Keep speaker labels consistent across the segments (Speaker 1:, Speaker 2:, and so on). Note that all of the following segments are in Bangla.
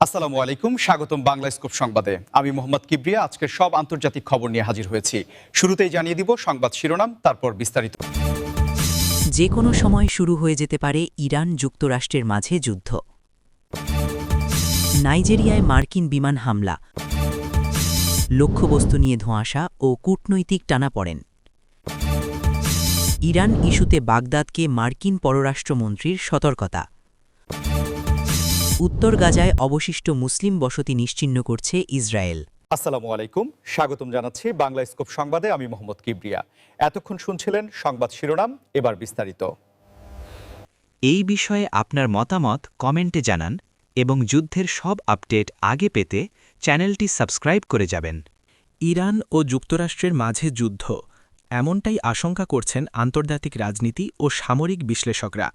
Speaker 1: আসসালামু আলাইকুম, স্বাগতম বাংলা স্কোপ সংবাদে। আমি মোহাম্মদ কিবরিয়া আজকের সব আন্তর্জাতিক খবর নিয়ে হাজির হয়েছি। শুরুতেই জানিয়ে দিব সংবাদ শিরোনাম, তারপর বিস্তারিত।
Speaker 2: যে কোনো সময় শুরু হয়ে যেতে পারে ইরান যুক্তরাষ্ট্রের মাঝে যুদ্ধ। নাইজেরিয়ায় মার্কিন বিমান হামলা। লক্ষ্যবস্তু নিয়ে ধোঁয়াশা ও কূটনৈতিক টানা পড়েন। ইরান ইস্যুতে বাগদাদকে মার্কিন পররাষ্ট্রমন্ত্রীর সতর্কতা। উত্তর গাজায় অবশিষ্ট মুসলিম বসতি নিশ্চিহ্ন করছে ইসরায়েল।
Speaker 1: আসসালামু আলাইকুম স্বাগতম জানাচ্ছি বাংলা স্কোপ সংবাদে। আমি মোহাম্মদ কিবরিয়া। এতক্ষণ শুনছিলেন সংবাদ শিরোনাম এবার বিস্তারিত।
Speaker 3: এই বিষয়ে আপনার মতামত কমেন্টে জানান এবং যুদ্ধের সব আপডেট আগে পেতে চ্যানেলটি সাবস্ক্রাইব করে যাবেন।
Speaker 4: ইরান ও যুক্তরাষ্ট্রের মাঝে যুদ্ধ। এমনটাই আশঙ্কা করছেন আন্তর্জাতিক রাজনীতি ও সামরিক বিশ্লেষকরা,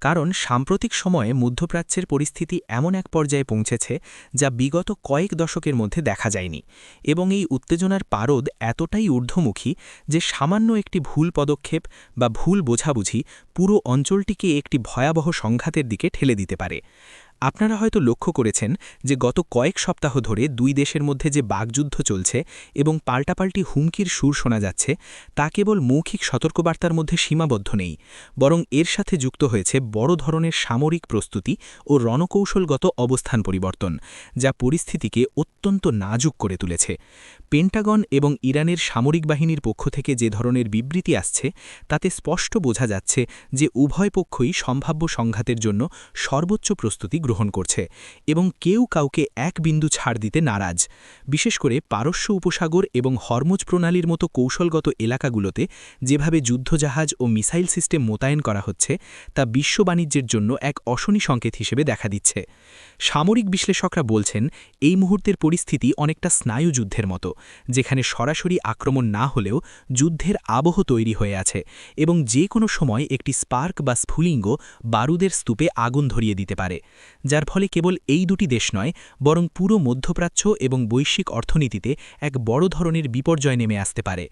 Speaker 4: কারণ সাম্প্রতিক সময়ে মধ্যপ্রাচ্যের পরিস্থিতি এমন এক পর্যায়ে পৌঁছেছে যা বিগত কয়েক দশকের মধ্যে দেখা যায়নি এবং এই উত্তেজনার পারদ এতটাই ঊর্ধ্বমুখী যে সামান্য একটি ভুল পদক্ষেপ বা ভুল বোঝাবুঝি পুরো অঞ্চলটিকে একটি ভয়াবহ সংঘাতের দিকে ঠেলে দিতে পারে। আপনারা হয়তো লক্ষ্য করেছেন যে গত কয়েক সপ্তাহ ধরে দুই দেশের মধ্যে যে বাগযুদ্ধ চলছে এবং পাল্টাপাল্টি হুমকির সুর শোনা যাচ্ছে, তা কেবল মৌখিক সতর্কবার্তার মধ্যে সীমাবদ্ধ নেই, বরং এর সাথে যুক্ত হয়েছে বড় ধরনের সামরিক প্রস্তুতি ও রণকৌশলগত অবস্থান পরিবর্তন, যা পরিস্থিতিকে অত্যন্ত নাজুক করে তুলেছে। পেন্টাগন এবং ইরানের সামরিক বাহিনীর পক্ষ থেকে যে ধরনের বিবৃতি আসছে, তাতে স্পষ্ট বোঝা যাচ্ছে যে উভয় পক্ষই সম্ভাব্য সংঘাতের জন্য সর্বোচ্চ প্রস্তুতি গ্রহণ করছে এবং কেউ কাউকে এক বিন্দু ছাড় দিতে নারাজ। বিশেষ করে পারস্য উপসাগর এবং হরমোজ প্রণালীর মতো কৌশলগত এলাকাগুলোতে যেভাবে যুদ্ধজাহাজ ও মিসাইল সিস্টেম মোতায়েন করা হচ্ছে, তা বিশ্ব বাণিজ্যের জন্য এক অশনি সংকেত হিসেবে দেখা দিচ্ছে। সামরিক বিশ্লেষকরা বলছেন এই মুহূর্তের পরিস্থিতি অনেকটা স্নায়ুযুদ্ধের মতো, যেখানে সরাসরি আক্রমণ না হলেও যুদ্ধের আবহ তৈরি হয়ে আছে এবং যে কোনো সময় একটি স্পার্ক বা স্ফুলিঙ্গ বারুদের স্তূপে আগুন ধরিয়ে দিতে পারে, যার ফলে কেবল এই দুটি দেশ নয়, বরং পুরো মধ্যপ্রাচ্য এবং বৈশ্বিক অর্থনীতিতে এক বড় ধরনের বিপর্যয় নেমে আসতে পারে।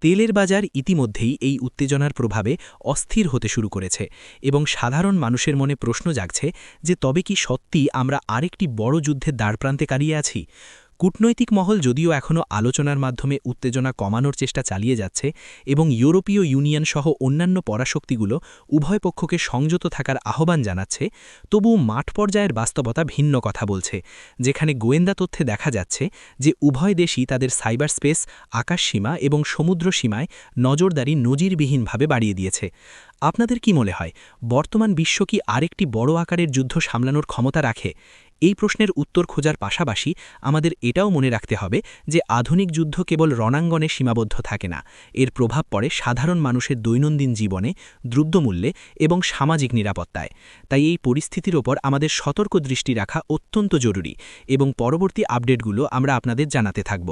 Speaker 4: তেলের বাজার ইতিমধ্যেই এই উত্তেজনার প্রভাবে অস্থির হতে শুরু করেছে এবং সাধারণ মানুষের মনে প্রশ্ন জাগছে যে তবে কি সত্যি আমরা আরেকটি বড় যুদ্ধের দ্বারপ্রান্তে কারিয়ে আছি? কূটনৈতিক মহল যদিও এখনও আলোচনার মাধ্যমে উত্তেজনা কমানোর চেষ্টা চালিয়ে যাচ্ছে এবং ইউরোপীয় ইউনিয়ন সহ অন্যান্য পরাশক্তিগুলো উভয় পক্ষকে সংযত থাকার আহ্বান জানাচ্ছে, তবু মাঠ পর্যায়ের বাস্তবতা ভিন্ন কথা বলছে, যেখানে গোয়েন্দা তথ্যে দেখা যাচ্ছে যে উভয় দেশই তাদের সাইবার স্পেস আকাশসীমা এবং সমুদ্র সীমায় নজরদারি নজিরবিহীনভাবে বাড়িয়ে দিয়েছে। আপনাদের কি মনে হয়, বর্তমান বিশ্ব কি আরেকটি বড় আকারের যুদ্ধ সামলানোর ক্ষমতা রাখে? এই প্রশ্নের উত্তর খোঁজার পাশাপাশি আমাদের এটাও মনে রাখতে হবে যে আধুনিক যুদ্ধ কেবল রণাঙ্গনে সীমাবদ্ধ থাকে না। এর প্রভাব পড়ে সাধারণ মানুষের দৈনন্দিন জীবনে, দ্রব্যমূল্যে এবং সামাজিক নিরাপত্তায়। তাই এই পরিস্থিতির ওপর আমাদের সতর্ক দৃষ্টি রাখা অত্যন্ত জরুরি এবং পরবর্তী আপডেটগুলো আমরা আপনাদের জানাতে থাকব।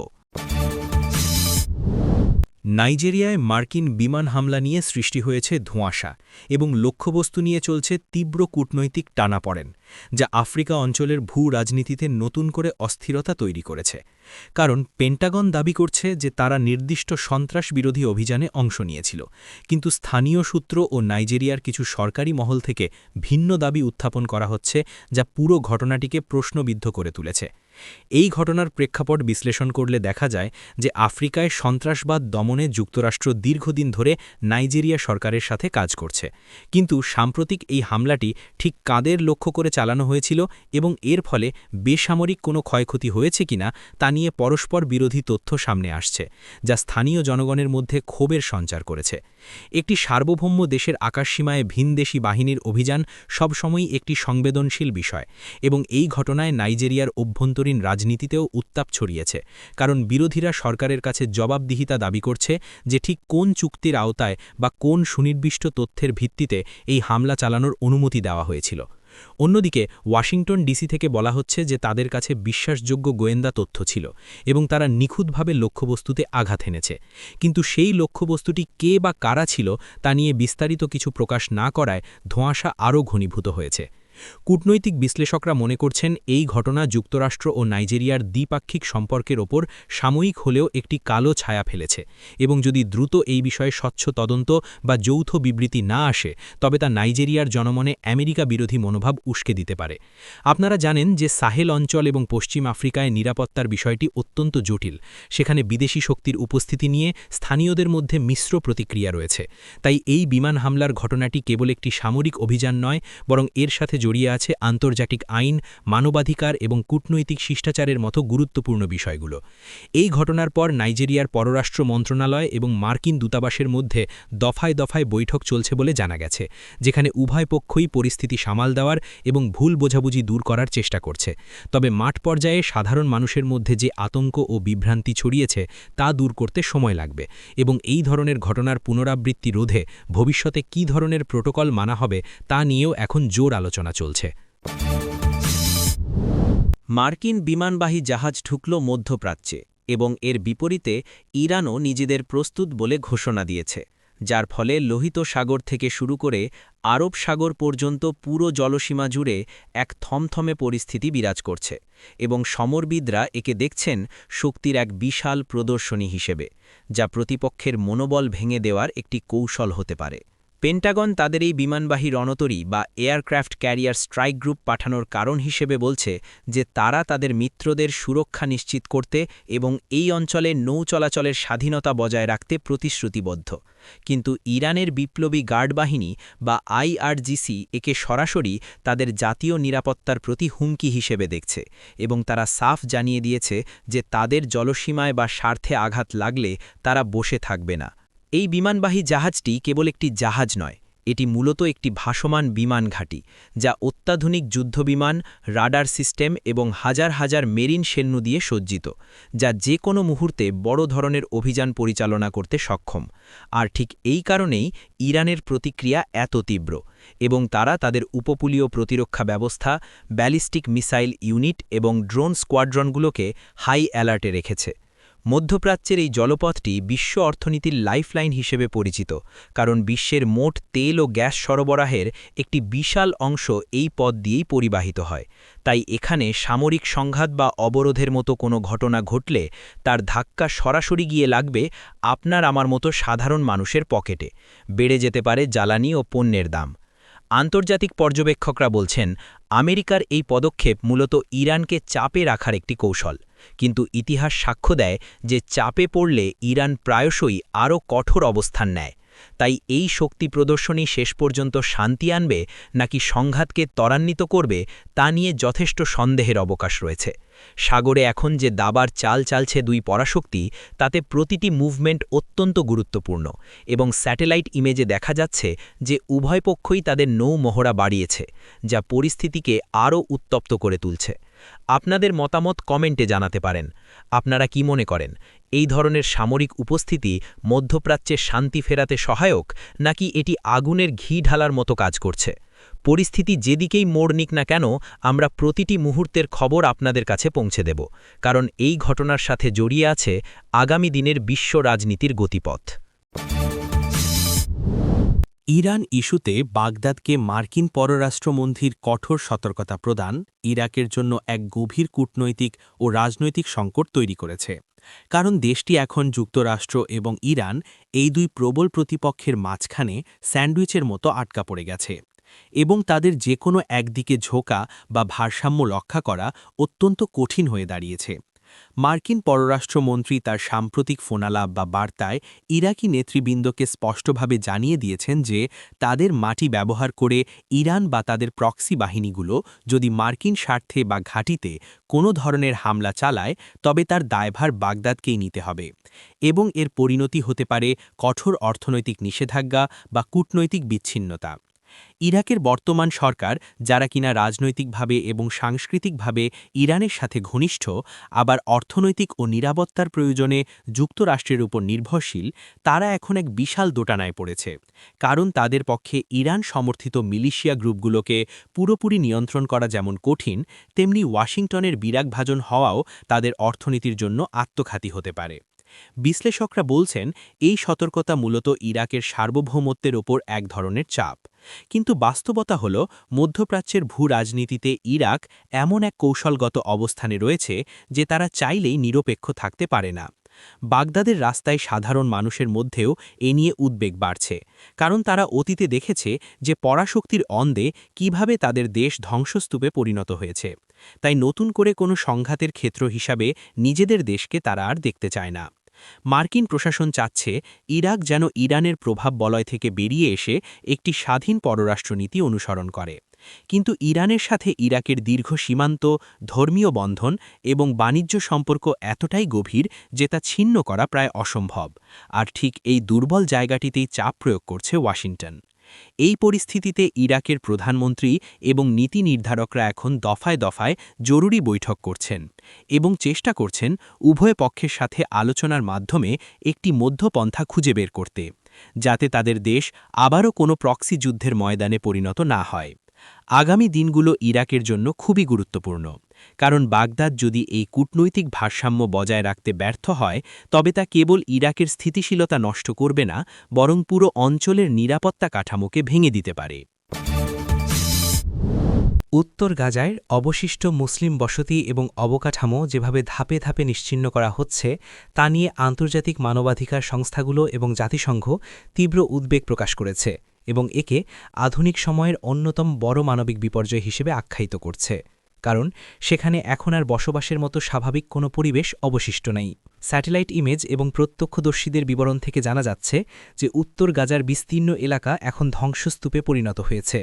Speaker 4: নাইজেরিয়ায় মার্কিন বিমান হামলা নিয়ে সৃষ্টি হয়েছে ধোঁয়াশা এবং লক্ষ্যবস্তু নিয়ে চলছে তীব্র কূটনৈতিক টানাপড়েন, যা আফ্রিকা অঞ্চলের ভূ রাজনীতিতে নতুন করে অস্থিরতা তৈরি করেছে। কারণ পেন্টাগন দাবি করছে যে তারা নির্দিষ্ট সন্ত্রাস বিরোধী অভিযানে অংশ নিয়েছিল, কিন্তু স্থানীয় সূত্র ও নাইজেরিয়ার কিছু সরকারি মহল থেকে ভিন্ন দাবি উত্থাপন করা হচ্ছে, যা পুরো ঘটনাটিকে প্রশ্নবিদ্ধ করে তুলেছে। এই ঘটনার প্রেক্ষাপট বিশ্লেষণ করলে দেখা যায় যে আফ্রিকায় সন্ত্রাসবাদ দমনে যুক্তরাষ্ট্র দীর্ঘদিন ধরে নাইজেরিয়া সরকারের সাথে কাজ করছে। কিন্তু সাম্প্রতিক এই হামলাটি ঠিক কাদের লক্ষ্য করে চালানো হয়েছিল এবং এর ফলে বেসামরিক কোনো ক্ষয়ক্ষতি হয়েছে কিনা তা নিয়ে পরস্পর বিরোধী তথ্য সামনে আসছে, যা স্থানীয় জনগণের মধ্যে ক্ষোভের সঞ্চার করেছে। একটি সার্বভৌম দেশের আকাশসীমায় ভিনদেশী বাহিনীর অভিযান সবসময়ই একটি সংবেদনশীল বিষয় এবং এই ঘটনায় নাইজেরিয়ার অভ্যন্তরীণ রাজনীতিতেও উত্তাপ ছড়িয়েছে, কারণ বিরোধীরা সরকারের কাছে জবাবদিহিতা দাবি করছে যে ঠিক কোন চুক্তির আওতায় বা কোন সুনির্দিষ্ট তথ্যের ভিত্তিতে এই হামলা চালানোর অনুমতি দেওয়া হয়েছিল। অন্যদিকে, ওয়াশিংটন ডিসি থেকে বলা হচ্ছে যে তাদের কাছে বিশ্বাসযোগ্য গোয়েন্দা তথ্য ছিল এবং তারা নিখুঁতভাবে লক্ষ্যবস্তুতে আঘাত এনেছে। কিন্তু সেই লক্ষ্যবস্তুটি কে বা কারা ছিল তা নিয়ে বিস্তারিত কিছু প্রকাশ না করায় ধোঁয়াশা আরও ঘনীভূত হয়েছে। কূটনৈতিক বিশ্লেষকরা মনে করছেন এই ঘটনা যুক্তরাষ্ট্র ও নাইজেরিয়ার দ্বিপাক্ষিক সম্পর্কের ওপর সাময়িক হলেও একটি কালো ছায়া ফেলেছে এবং যদি দ্রুত এই বিষয়ে স্বচ্ছ তদন্ত বা যৌথ বিবৃতি না আসে, তবে তা নাইজেরিয়ার জনমনে আমেরিকা বিরোধী মনোভাব উস্কে দিতে পারে। আপনারা জানেন যে সাহেল অঞ্চল এবং পশ্চিম আফ্রিকায় নিরাপত্তার বিষয়টি অত্যন্ত জটিল। সেখানে বিদেশি শক্তির উপস্থিতি নিয়ে স্থানীয়দের মধ্যে মিশ্র প্রতিক্রিয়া রয়েছে। তাই এই বিমান হামলার ঘটনাটি কেবল একটি সামরিক অভিযান নয়, বরং এর সাথে জড়িয়ে আছে আন্তর্জাতিক আইন, মানবাধিকার এবং কূটনৈতিক শিষ্টাচারের মতো গুরুত্বপূর্ণ বিষয়গুলো। এই ঘটনার পর নাইজেরিয়ার পররাষ্ট্র মন্ত্রণালয় এবং মার্কিন দূতাবাসের মধ্যে দফায় দফায় বৈঠক চলছে বলে জানা গেছে, যেখানে উভয় পক্ষই পরিস্থিতি সামাল দেওয়ার এবং ভুল বোঝাবুঝি দূর করার চেষ্টা করছে। তবে মাঠ পর্যায়ে সাধারণ মানুষের মধ্যে যে আতঙ্ক ও বিভ্রান্তি ছড়িয়েছে, তা দূর করতে সময় লাগবে এবং এই ধরনের ঘটনার পুনরাবৃত্তি রোধে ভবিষ্যতে কী ধরনের প্রোটোকল মানা হবে, তা নিয়েও এখন জোর আলোচনা চলছে।
Speaker 3: মার্কিন বিমানবাহী জাহাজ ঢুকল মধ্যপ্রাচ্যে এবং এর বিপরীতে ইরানও নিজেদের প্রস্তুত বলে ঘোষণা দিয়েছে, যার ফলে লোহিত সাগর থেকে শুরু করে আরব সাগর পর্যন্ত পুরো জলসীমা জুড়ে এক থমথমে পরিস্থিতি বিরাজ করছে এবং সমরবিদরা একে দেখছেন শক্তির এক বিশাল প্রদর্শনী হিসেবে, যা প্রতিপক্ষের মনোবল ভেঙে দেওয়ার একটি কৌশল হতে পারে। পেন্টাগন তাদের এই বিমানবাহী রণতরী বা এয়ারক্রাফট ক্যারিয়ার স্ট্রাইক গ্রুপ পাঠানোর কারণ হিসেবে বলছে যে তারা তাদের মিত্রদের সুরক্ষা নিশ্চিত করতে এবং এই অঞ্চলে নৌ চলাচলের স্বাধীনতা বজায় রাখতে প্রতিশ্রুতিবদ্ধ। কিন্তু ইরানের বিপ্লবী গার্ড বাহিনী বা আইআরজিসি একে সরাসরি তাদের জাতীয় নিরাপত্তার প্রতি হুমকি হিসেবে দেখছে এবং তারা সাফ জানিয়ে দিয়েছে যে তাদের জলসীমায় বা স্বার্থে আঘাত লাগলে তারা বসে থাকবে না। এই বিমানবাহী জাহাজটি কেবল একটি জাহাজ নয়, এটি মূলত একটি ভাসমান বিমান ঘাঁটি, যা অত্যাধুনিক যুদ্ধবিমান, রাডার সিস্টেম এবং হাজার হাজার মেরিন সেন্নু দিয়ে সজ্জিত, যা যে কোনো মুহূর্তে বড় ধরনের অভিযান পরিচালনা করতে সক্ষম। আর ঠিক এই কারণেই ইরানের প্রতিক্রিয়া এত তীব্র এবং তারা তাদের উপকূলীয় প্রতিরক্ষা ব্যবস্থা, ব্যালিস্টিক মিসাইল ইউনিট এবং ড্রোন স্কোয়াড্রনগুলোকে হাই অ্যালার্টে রেখেছে। মধ্যপ্রাচ্যের এই জলপথটি বিশ্ব অর্থনীতির লাইফলাইন হিসেবে পরিচিত, কারণ বিশ্বের মোট তেল ও গ্যাস সরবরাহের একটি বিশাল অংশ এই পথ দিয়েই পরিবাহিত হয়। তাই এখানে সামরিক সংঘাত বা অবরোধের মতো কোনো ঘটনা ঘটলে তার ধাক্কা সরাসরি গিয়ে লাগবে আপনার আমার মতো সাধারণ মানুষের পকেটে। বেড়ে যেতে পারে জ্বালানি ও পণ্যের দাম। আন্তর্জাতিক পর্যবেক্ষকরা বলছেন, আমেরিকার এই পদক্ষেপ মূলত ইরানকে চাপে রাখার একটি কৌশল। কিন্তু ইতিহাস সাক্ষ্য দেয় যে চাপে পড়লে ইরান প্রায়শই আরও কঠোর অবস্থান নেয়। তাই এই শক্তি প্রদর্শনী শেষ পর্যন্ত শান্তি আনবে নাকি সংঘাতকে ত্বরান্বিত করবে তা নিয়ে যথেষ্ট সন্দেহের অবকাশ রয়েছে। সাগরে এখন যে দাবার চাল চালছে দুই পরাশক্তি, তাতে প্রতিটি মুভমেন্ট অত্যন্ত গুরুত্বপূর্ণ এবং স্যাটেলাইট ইমেজে দেখা যাচ্ছে যে উভয় পক্ষই তাদের নৌ মহড়া বাড়িয়েছে, যা পরিস্থিতিকে আরও উত্তপ্ত করে তুলছে। আপনাদের মতামত কমেন্টে জানাতে পারেন। আপনারা কি মনে করেন? এই ধরনের সামরিক উপস্থিতি মধ্যপ্রাচ্যে শান্তি ফেরাতে সহায়ক, নাকি এটি আগুনের ঘি ঢালার মতো কাজ করছে? পরিস্থিতি যেদিকেই মোড় নিক না কেন, আমরা প্রতিটি মুহূর্তের খবর আপনাদের কাছে পৌঁছে দেব। কারণ এই ঘটনার সাথে জড়িয়ে আছে আগামী দিনের বিশ্ব রাজনীতির গতিপথ।
Speaker 4: ইরান ইস্যুতে বাগদাদকে মার্কিন পররাষ্ট্রমন্ত্রীর কঠোর সতর্কতা প্রদান ইরাকের জন্য এক গভীর কূটনৈতিক ও রাজনৈতিক সংকট তৈরি করেছে। কারণ দেশটি এখন যুক্তরাষ্ট্র এবং ইরান এই দুই প্রবল প্রতিপক্ষের মাঝখানে স্যান্ডউইচের মতো আটকা পড়ে গেছে এবং তাদের যে কোনো একদিকে ঝোঁকা বা ভারসাম্য রক্ষা করা অত্যন্ত কঠিন হয়ে দাঁড়িয়েছে। মার্কিন পররাষ্ট্রমন্ত্রী তার সাম্প্রতিক ফোনালাপ বা বার্তায় ইরাকি নেতৃবৃন্দকে স্পষ্টভাবে জানিয়ে দিয়েছেন যে তাদের মাটি ব্যবহার করে ইরান বা তাদের প্রক্সি বাহিনীগুলো যদি মার্কিন স্বার্থে বা ঘাঁটিতে কোনো ধরনের হামলা চালায়, তবে তার দায়ভার বাগদাদকেই নিতে হবে এবং এর পরিণতি হতে পারে কঠোর অর্থনৈতিক নিষেধাজ্ঞা বা কূটনৈতিক বিচ্ছিন্নতা। ইরাকের বর্তমান সরকার, যারা কিনা রাজনৈতিকভাবে এবং সাংস্কৃতিকভাবে ইরানের সাথে ঘনিষ্ঠ, আবার অর্থনৈতিক ও নিরাপত্তার প্রয়োজনে যুক্তরাষ্ট্রের উপর নির্ভরশীল, তারা এখন এক বিশাল দোটানায় পড়েছে। কারণ তাদের পক্ষে ইরান সমর্থিত মিলিশিয়া গ্রুপগুলোকে পুরোপুরি নিয়ন্ত্রণ করা যেমন কঠিন, তেমনি ওয়াশিংটনের বিরাগভাজন হওয়াও তাদের অর্থনীতির জন্য আত্মঘাতী হতে পারে। বিশ্লেষকরা বলছেন, এই সতর্কতা মূলত ইরাকের সার্বভৌমত্বের ওপর এক ধরনের চাপ। কিন্তু বাস্তবতা হল, মধ্যপ্রাচ্যের ভূ রাজনীতিতে ইরাক এমন এক কৌশলগত অবস্থানে রয়েছে যে তারা চাইলেই নিরপেক্ষ থাকতে পারে না। বাগদাদের রাস্তায় সাধারণ মানুষের মধ্যেও এ নিয়ে উদ্বেগ বাড়ছে, কারণ তারা অতীতে দেখেছে যে পরাশক্তির অন্দে কীভাবে তাদের দেশ ধ্বংসস্তূপে পরিণত হয়েছে। তাই নতুন করে কোনো সংঘাতের ক্ষেত্র হিসাবে নিজেদের দেশকে তারা আর দেখতে চায় না। মার্কিন প্রশাসন চাচ্ছে ইরাক যেন ইরানের প্রভাব বলয় থেকে বেরিয়ে এসে একটি স্বাধীন পররাষ্ট্রনীতি অনুসরণ করে। কিন্তু ইরানের সাথে ইরাকের দীর্ঘ সীমান্ত, ধর্মীয় বন্ধন এবং বাণিজ্য সম্পর্ক এতটাই গভীর যে তা ছিন্ন করা প্রায় অসম্ভব। আর ঠিক এই দুর্বল জায়গাটিতেই চাপ প্রয়োগ করছে ওয়াশিংটন। এই পরিস্থিতিতে ইরাকের প্রধানমন্ত্রী এবং নীতি নির্ধারকরা এখন দফায় দফায় জরুরি বৈঠক করছেন এবং চেষ্টা করছেন উভয় পক্ষের সাথে আলোচনার মাধ্যমে একটি মধ্যপন্থা খুঁজে বের করতে, যাতে তাদের দেশ আবারও কোনো প্রক্সি যুদ্ধের ময়দানে পরিণত না হয়। আগামী দিনগুলো ইরাকের জন্য খুবই গুরুত্বপূর্ণ। কারণ বাগদাদ যদি এই কূটনৈতিক ভারসাম্য বজায় রাখতে ব্যর্থ হয়, তবে তা কেবল ইরাকের স্থিতিশীলতা নষ্ট করবে না, বরং পুরো অঞ্চলের নিরাপত্তা কাঠামোকে ভেঙে দিতে পারে। উত্তর গাজায় অবশিষ্ট মুসলিম বসতি এবং অবকাঠামো যেভাবে ধাপে ধাপে নিশ্চিন্ন করা হচ্ছে, তা নিয়ে আন্তর্জাতিক মানবাধিকার সংস্থাগুলো এবং জাতিসংঘ তীব্র উদ্বেগ প্রকাশ করেছে এবং একে আধুনিক সময়ের অন্যতম বড় মানবিক বিপর্যয় হিসেবে আখ্যায়িত করছে। কারণ সেখানে এখন আর বসবাসের মতো স্বাভাবিক কোনো পরিবেশ অবশিষ্ট নেই। স্যাটেলাইট ইমেজ এবং প্রত্যক্ষদর্শীদের বিবরণ থেকে জানা যাচ্ছে যে উত্তর গাজার বিস্তীর্ণ এলাকা এখন ধ্বংসস্তূপে পরিণত হয়েছে,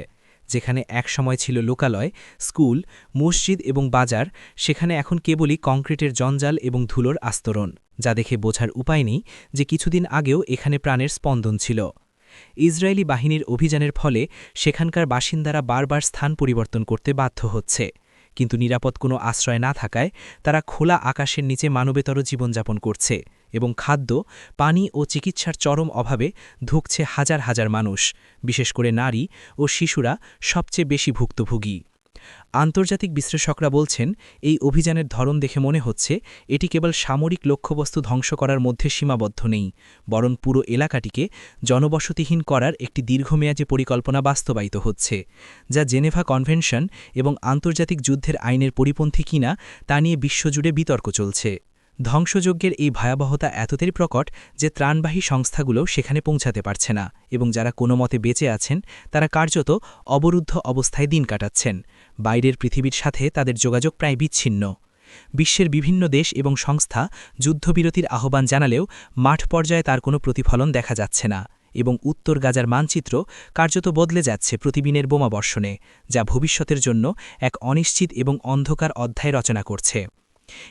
Speaker 4: যেখানে একসময় ছিল লোকালয়, স্কুল, মসজিদ এবং বাজার, সেখানে এখন কেবলই কংক্রিটের জঞ্জাল এবং ধুলোর আস্তরণ, যা দেখে বোঝার উপায় নেই যে কিছুদিন আগেও এখানে প্রাণের স্পন্দন ছিল। ইসরায়েলি বাহিনীর অভিযানের ফলে সেখানকার বাসিন্দারা বারবার স্থান পরিবর্তন করতে বাধ্য হচ্ছে। কিন্তু নিরাপদ কোনো আশ্রয় না থাকায় তারা খোলা আকাশের নিচে মানবেতর জীবনযাপন করছে এবং খাদ্য, পানি ও চিকিৎসার চরম অভাবে ধুকছে হাজার হাজার মানুষ, বিশেষ করে নারী ও শিশুরা সবচেয়ে বেশি ভুক্তভোগী। আন্তর্জাতিক বিশ্লেষকরা বলছেন, এই অভিযানের ধরন দেখে মনে হচ্ছে এটি কেবল সামরিক লক্ষ্যবস্তু ধ্বংস করার মধ্যে সীমাবদ্ধ নেই, বরং পুরো এলাকাটিকে জনবসতিহীন করার একটি দীর্ঘমেয়াদী পরিকল্পনা বাস্তবায়িত হচ্ছে, যা জেনেভা কনভেনশন এবং আন্তর্জাতিক যুদ্ধের আইনের পরিপন্থী কিনা তা নিয়ে বিশ্বজুড়ে বিতর্ক চলছে। ধ্বংসযজ্ঞের এই ভয়াবহতা এতটাই প্রকট যে ত্রাণবাহী সংস্থাগুলো সেখানে পৌঁছাতে পারছে না, এবং যারা কোনো মতে বেঁচে আছেন, তারা কার্যত অবরুদ্ধ অবস্থায় দিন কাটাচ্ছেন। বাইরের পৃথিবীর সাথে তাদের যোগাযোগ প্রায় বিচ্ছিন্ন। বিশ্বের বিভিন্ন দেশ এবং সংস্থা যুদ্ধবিরতির আহ্বান জানালেও মাঠ পর্যায়ে তার কোনো প্রতিফলন দেখা যাচ্ছে না এবং উত্তর গাজার মানচিত্র কার্যত বদলে যাচ্ছে প্রতিদিনের বোমাবর্ষণে যা ভবিষ্যতের জন্য এক অনিশ্চিত এবং অন্ধকার অধ্যায় রচনা করছে।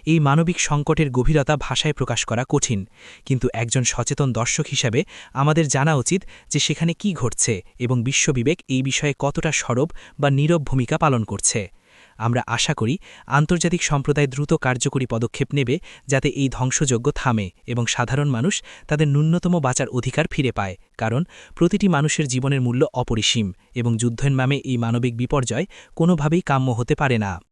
Speaker 4: এই মানবিক সংকটের গভীরতা ভাষায় প্রকাশ করা কঠিন, কিন্তু একজন সচেতন দর্শক হিসাবে আমাদের জানা উচিত যে সেখানে কি ঘটছে এবং বিশ্ববিবেক এই বিষয়ে কতটা সরব বা নীরব ভূমিকা পালন করছে। আমরা আশা করি আন্তর্জাতিক সম্প্রদায় দ্রুত কার্যকরী পদক্ষেপ নেবে যাতে এই ধ্বংসযোগ্য থামে এবং সাধারণ মানুষ তাদের ন্যূনতম বাঁচার অধিকার ফিরে পায়, কারণ প্রতিটি মানুষের জীবনের মূল্য অপরিসীম এবং যুদ্ধের নামে এই মানবিক বিপর্যয় কোনোভাবেই কাম্য হতে পারে না।